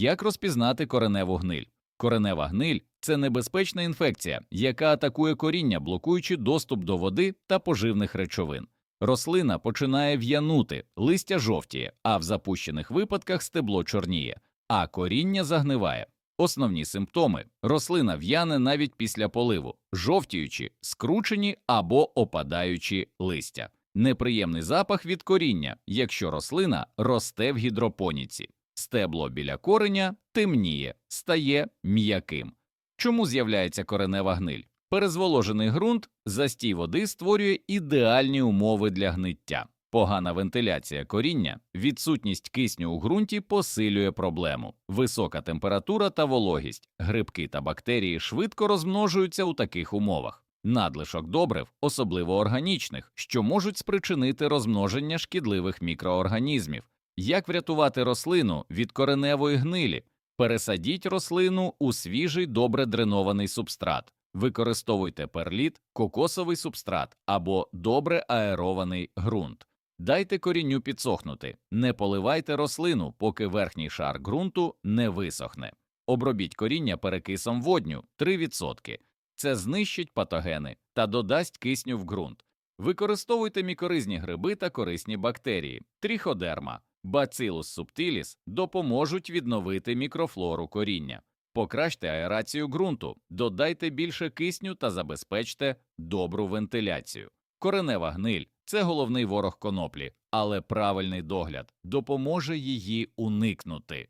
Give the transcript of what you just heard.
Як розпізнати кореневу гниль? Коренева гниль це небезпечна інфекція, яка атакує коріння, блокуючи доступ до води та поживних речовин. Рослина починає в'янути, листя жовтіє, а в запущених випадках стебло чорніє, а коріння загниває. Основні симптоми рослина в'яне навіть після поливу, жовтіючі, скручені або опадаючі листя. Неприємний запах від коріння, якщо рослина росте в гідропоніці. Стебло біля кореня темніє, стає м'яким. Чому з'являється коренева гниль? Перезволожений ґрунт, застій води створює ідеальні умови для гниття. Погана вентиляція коріння, відсутність кисню у ґрунті посилює проблему. Висока температура та вологість, грибки та бактерії швидко розмножуються у таких умовах. Надлишок добрив, особливо органічних, що можуть спричинити розмноження шкідливих мікроорганізмів. Як врятувати рослину від кореневої гнилі? Пересадіть рослину у свіжий добре дренований субстрат. Використовуйте перліт, кокосовий субстрат або добре аерований ґрунт. Дайте корінню підсохнути, не поливайте рослину, поки верхній шар ґрунту не висохне. Обробіть коріння перекисом водню 3%. Це знищить патогени та додасть кисню в ґрунт. Використовуйте мікоризні гриби та корисні бактерії, тріходерма, бацилус субтиліс допоможуть відновити мікрофлору коріння. Покращте аерацію ґрунту, додайте більше кисню та забезпечте добру вентиляцію. Коренева гниль це головний ворог коноплі, але правильний догляд допоможе її уникнути.